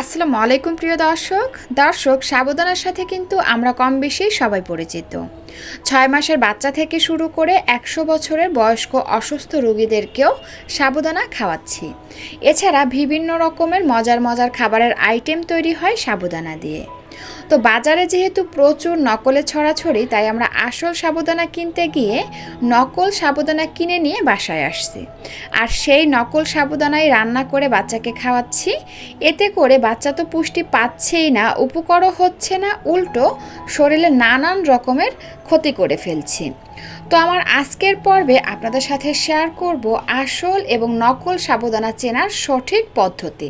আসসালামু আলাইকুম, প্রিয় দর্শক। দর্শক, সাবধানের সাথে কিন্তু আমরা কম বেশি সবাই পরিচিত। ছয় মাসের বাচ্চা থেকে শুরু করে একশো বছরের বয়স্ক অসুস্থ রোগীদেরকেও সাবধানা খাওয়াচ্ছি। এছাড়া বিভিন্ন রকমের মজার মজার খাবারের আইটেম তৈরি হয় সাবুদানা দিয়ে। তো বাজারে যেহেতু প্রচুর নকলের ছড়াছড়ি, তাই আমরা আসল সাবুদানা কিনতে গিয়ে নকল সাবুদানা কিনে নিয়ে বাসায় আসছি। আর সেই নকল সাবুদানাই রান্না করে বাচ্চাকে খাওয়াচ্ছি। এতে করে বাচ্চা তো পুষ্টি পাচ্ছেই না, উপকারও হচ্ছে না, উল্টো শরীরে নানান রকমের ক্ষতি করে ফেলছি। তো আমার আজকের পর্বে আপনাদের সাথে শেয়ার করব আসল এবং নকল সাবুদানা চেনার সঠিক পদ্ধতি।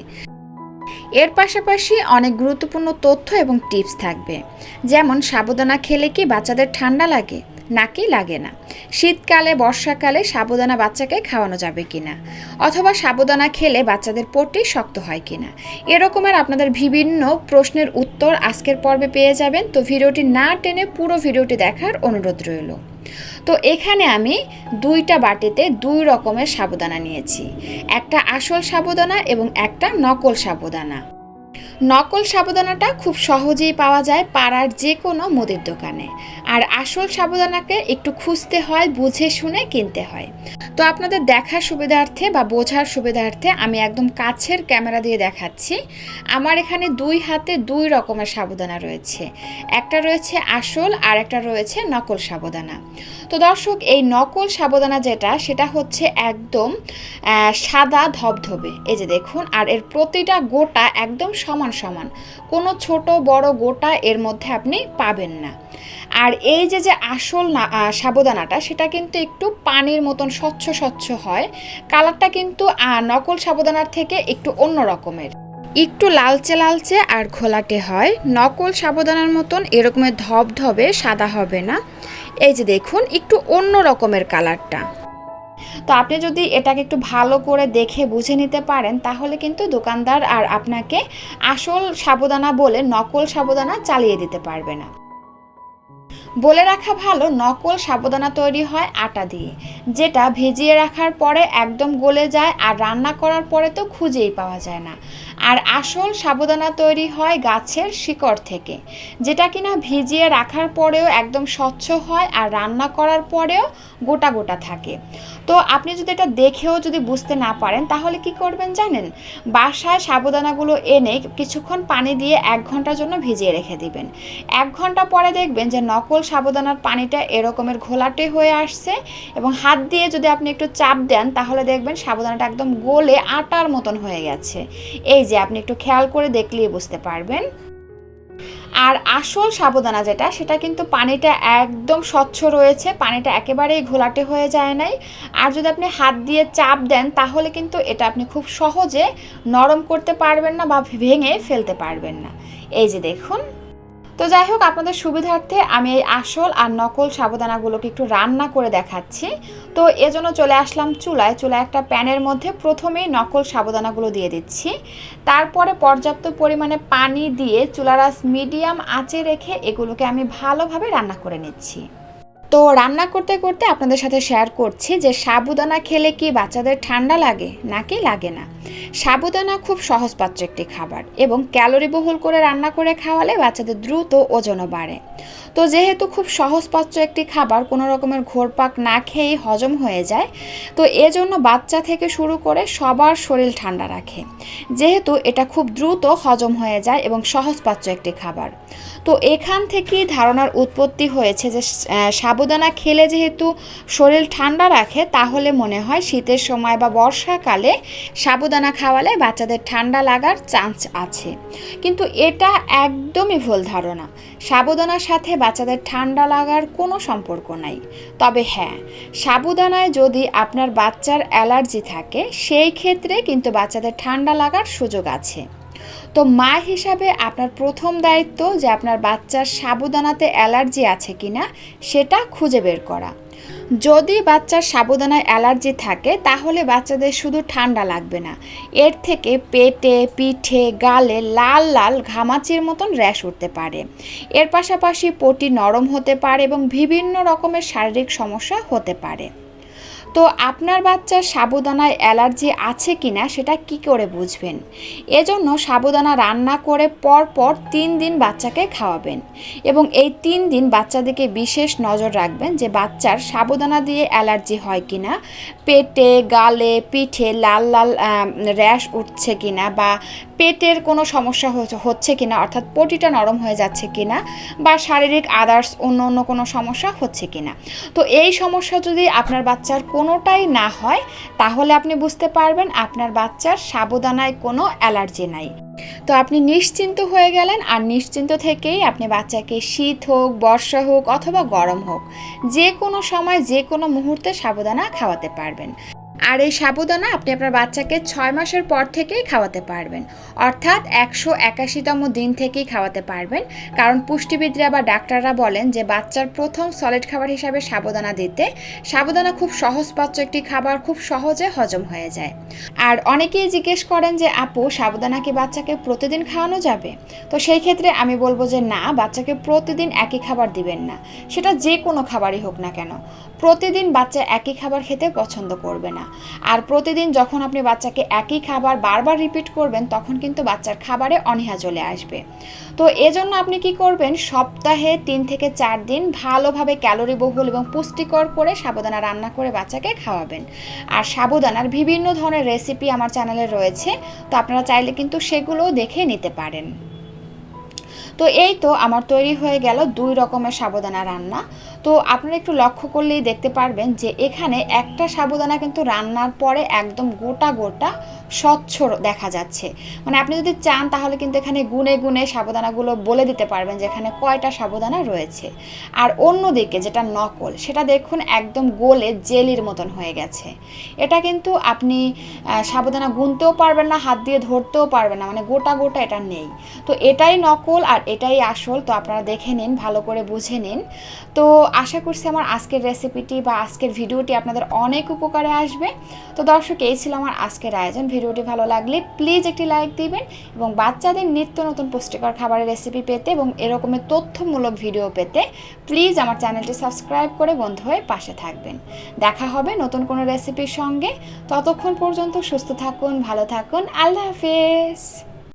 এর পাশাপাশি অনেক গুরুত্বপূর্ণ তথ্য এবং টিপস থাকবে। যেমন সাবুদানা খেলে কি বাচ্চাদের ঠান্ডা লাগে, নাকি লাগে না? শীতকালে, বর্ষাকালে সাবুদানা বাচ্চাকে খাওয়ানো যাবে কিনা? অথবা সাবুদানা খেলে বাচ্চাদের পটি শক্ত হয় কিনা? এরকমের আপনাদের বিভিন্ন প্রশ্নের উত্তর আজকের পর্বে পেয়ে যাবেন। তো ভিডিওটি না টেনে পুরো ভিডিওটি দেখার অনুরোধ রইল। তো এখানে আমি দুইটা বাটিতে দুই রকমের সাবুদানা নিয়েছি। একটা আসল সাবুদানা এবং একটা নকল সাবুদানা। নকল সাবুদানাটা খুব সহজেই পাওয়া যায় পাড়ার যে কোনো মুদির দোকানে। আর আসল সাবুদানাকে একটু খুঁজতে হয়, বুঝে শুনে কিনতে হয়। তো আপনাদের দেখার সুবিধার্থে বা বোঝার সুবিধার্থে আমি একদম কাছের ক্যামেরা দিয়ে দেখাচ্ছি। আমার এখানে দুই হাতে দুই রকমের সাবুদানা রয়েছে। একটা রয়েছে আসল আর একটা রয়েছে নকল সাবুদানা তো দর্শক, এই নকল সাবুদানা যেটা, সেটা হচ্ছে একদম সাদা ধবধবে। এই যে দেখুন, আর এর প্রতিটা গোটা একদম সমান সমান সমান। কোনো ছোট, বড় গোটা এর মধ্যে আপনি পাবেন না। আর এই যে যে আসল সাবুদানাটা সেটা কিন্তু একটু পানির মতন স্বচ্ছ স্বচ্ছ হয়। কালারটা কিন্তু নকল সাবুদানার থেকে একটু অন্য রকমের। একটু লালচে লালচে আর ঘোলাটে হয়। নকল সাবুদানার মতন এরকমের ধবধবে সাদা হবে না। এই যে দেখুন, একটু অন্য রকমের কালারটা। তো আপনি যদি এটাকে একটু ভালো করে দেখে বুঝে নিতে পারেন, তাহলে কিন্তু দোকানদার আর আপনাকে আসল সাবুদানা বলে নকল সাবুদানা চালিয়ে দিতে পারবে না। বলে রাখা ভালো, নকল সাবুদানা তৈরি হয় আটা দিয়ে, যেটা ভিজিয়ে রাখার পরে একদম গলে যায় আর রান্না করার পরে তো খুঁজেই পাওয়া যায় না। আর আসল সাবুদানা তৈরি হয় গাছের শিকড় থেকে, যেটা কিনা ভিজিয়ে রাখার পরেও একদম স্বচ্ছ হয় আর রান্না করার পরেও গোটা গোটা থাকে। তো আপনি যদি এটা দেখেও যদি বুঝতে না পারেন, তাহলে কি করবেন জানেন? বাসায় সাবুদানাগুলো এনে কিছুক্ষণ পানি দিয়ে এক ঘণ্টার জন্য ভিজিয়ে রেখে দিবেন। এক ঘণ্টা পরে দেখবেন যে নকল সাবুদানার পানিটা এরকমের ঘোলাটে হয়ে আসছে এবং হাত দিয়ে যদি আপনি একটু চাপ দেন, তাহলে দেখবেন সাবুদানাটা একদম গোলে আটার মতন হয়ে গেছে। এই যে আপনি একটু খেয়াল করে দেখলেই বুঝতে পারবেন। আর আসল সাবুদানা যেটা, সেটা কিন্তু পানিটা একদম স্বচ্ছ রয়েছে, পানিটা একেবারেই ঘোলাটে হয়ে যায় নাই। আর যদি আপনি হাত দিয়ে চাপ দেন, তাহলে কিন্তু এটা আপনি খুব সহজে নরম করতে পারবেন না বা ভেঙে ফেলতে পারবেন না। এই যে দেখুন তো যাই হোক, আপনাদের সুবিধার্থে আমি এই আসল আর নকল সাবুদানাগুলোকে একটু রান্না করে দেখাচ্ছি। তো এজন্য চলে আসলাম চুলায়। চুলায় একটা প্যানের মধ্যে প্রথমেই নকল সাবুদানাগুলো দিয়ে দিচ্ছি। তারপরে পর্যাপ্ত পরিমাণে পানি দিয়ে চুলারাস মিডিয়াম আঁচে রেখে এগুলোকে আমি ভালোভাবে রান্না করে নিচ্ছি। তো রান্না করতে করতে আপনাদের সাথে শেয়ার করছি যে সাবুদানা খেলে কি বাচ্চাদের ঠান্ডা লাগে নাকি লাগে না? সাবুদানা খুব সহজপাচ্য একটি খাবার এবং ক্যালোরি বহুল করে রান্না করে খাওয়ালে বাচ্চাদের দ্রুত ওজনও বাড়ে। তো যেহেতু খুব সহজপাচ্য একটি খাবার কোনো রকমের ঘোরপাক না খেয়েই হজম হয়ে যায় তো এজন্য বাচ্চা থেকে শুরু করে সবার শরীর ঠান্ডা রাখে। যেহেতু এটা খুব দ্রুত হজম হয়ে যায় এবং সহজপাচ্য একটি খাবার। তো এখান থেকেই ধারণার উৎপত্তি হয়েছে যে আহ, সাবুদানা খেলে যেহেতু শরীর ঠান্ডা রাখে, তাহলে মনে হয় শীতের সময় বা বর্ষাকালে সাবুদানা খাওয়ালে বাচ্চাদের ঠান্ডা লাগার চান্স আছে। কিন্তু এটা একদমই ভুল ধারণা। সাবুদানার সাথে বাচ্চাদের ঠান্ডা লাগার কোনো সম্পর্ক নাই। তবে হ্যাঁ সাবুদানায় যদি আপনার বাচ্চার অ্যালার্জি থাকে, সেই ক্ষেত্রে কিন্তু বাচ্চাদের ঠান্ডা লাগার সুযোগ আছে। তো মা হিসাবে আপনার প্রথম দায়িত্ব যে আপনার বাচ্চার সাবুদানাতে অ্যালার্জি আছে কি না সেটা খুঁজে বের করা। যদি বাচ্চার সাবুদানায় অ্যালার্জি থাকে, তাহলে বাচ্চাদের শুধু ঠান্ডা লাগবে না। এর থেকে পেটে, পিঠে, গালে লাল লাল ঘামাচির মতন র্যাশ উঠতে পারে। এর পাশাপাশি পটি নরম হতে পারে এবং বিভিন্ন রকমের শারীরিক সমস্যা হতে পারে। তো আপনার বাচ্চার সাবুদানায় অ্যালার্জি আছে কিনা সেটা কি করে বুঝবেন? এজন্য সাবুদানা রান্না করে পর পর তিন দিন বাচ্চাকে খাওয়াবেন এবং এই তিন দিন বাচ্চাদেরকে বিশেষ নজর রাখবেন যে বাচ্চার সাবুদানা দিয়ে অ্যালার্জি হয় কি না পেটে, গালে, পিঠে লাল লাল র্যাশ উঠছে কি না বা পেটের কোনো সমস্যা হচ্ছে- কিনা, অর্থাৎ পটিটা নরম হয়ে যাচ্ছে কিনা বা শারীরিক আদার্স অন্য অন্য কোনো সমস্যা হচ্ছে কিনা। তো এই সমস্যা যদি আপনার বাচ্চার কোনোটাই না হয়, তাহলে আপনি বুঝতে পারবেন আপনার বাচ্চার সাবুদানায় কোনো অ্যালার্জি নাই। তো আপনি নিশ্চিন্ত হয়ে গেলেন আর নিশ্চিন্ত থেকেই আপনি বাচ্চাকে শীত হোক, বর্ষা হোক অথবা গরম হোক, যে কোনো সময়, যে কোনো মুহূর্তে সাবুদানা খাওয়াতে পারবেন। আর এই সাবুদানা আপনি আপনার বাচ্চাকে ছয় মাসের পর থেকেই খাওয়াতে পারবেন। অর্থাৎ একশো একাশিতম দিন থেকেই খাওয়াতে পারবেন। কারণ পুষ্টিবিদরা বা ডাক্তাররা বলেন যে বাচ্চার প্রথম সলিড খাবার হিসাবে সাবুদানা দিতে সাবুদানা খুব সহজপাচ্য একটি খাবার খুব সহজে হজম হয়ে যায়। আর অনেকেই জিজ্ঞেস করেন যে, আপু সাবুদানা কি বাচ্চাকে প্রতিদিন খাওয়ানো যাবে? তো সেই ক্ষেত্রে আমি বলব যে, না, বাচ্চাকে প্রতিদিন একই খাবার দিবেন না। সেটা যে কোনো খাবারই হোক না কেন। প্রতিদিন বাচ্চা একই খাবার খেতে পছন্দ করবে না। আর প্রতিদিন যখন আপনি বাচ্চাকে একই খাবার বারবার রিপিট করবেন, তখন কিন্তু বাচ্চার খাবারে অনীহা চলে আসবে। তো এজন্য আপনি কি করবেন, সপ্তাহে তিন থেকে চার দিন ভালোভাবে ক্যালোরি বহুল এবং পুষ্টিকর করে সাবুদানা রান্না করে বাচ্চাকে খাওয়াবেন। আর সাবুদানার বিভিন্ন ধরনের রেসিপি আমার চ্যানেলে রয়েছে, তো আপনারা চাইলে কিন্তু সেগুলোও দেখে নিতে পারেন। তো এই তো আমার তৈরি হয়ে গেল দুই রকমের সাবুদানা রান্না। তো আপনারা একটু লক্ষ্য করলেই দেখতে পারবেন যে এখানে একটা সাবুদানা কিন্তু রান্নার পরে একদম গোটা গোটা স্বচ্ছ দেখা যাচ্ছে। মানে আপনি যদি চান তাহলে কিন্তু এখানে গুনে গুনে সাবুদানাগুলো বলে দিতে পারবেন যে এখানে কয়টা সাবুদানা রয়েছে। আর অন্যদিকে যেটা নকল, সেটা দেখুন একদম গোলে জেলির মতন হয়ে গেছে। এটা কিন্তু আপনি সাবুদানা গুনতেও পারবেন না, হাত দিয়ে ধরতেও পারবেন না মানে গোটা গোটা এটা নেই। তো এটাই নকল আর এটাই আসল, তো আপনারা দেখে নিন, ভালো করে বুঝে নিন। তো আশা করছি আমার আজকের রেসিপিটি বা আজকের ভিডিওটি আপনাদের অনেক উপকারে আসবে। তো দর্শক, এই ছিল আমার আজকের আয়োজন। ভিডিওটি ভালো লাগলে প্লিজ একটি লাইক দিবেন এবং বাচ্চাদের নিত্য নতুন পুষ্টিকর খাবারের রেসিপি পেতে এবং এরকমের তথ্যমূলক ভিডিও পেতে প্লিজ আমার চ্যানেলটি সাবস্ক্রাইব করে বন্ধু হয়ে পাশে থাকবেন। দেখা হবে নতুন কোনো রেসিপির সঙ্গে। ততক্ষণ পর্যন্ত সুস্থ থাকুন, ভালো থাকুন। আল্লাহ হাফেজ।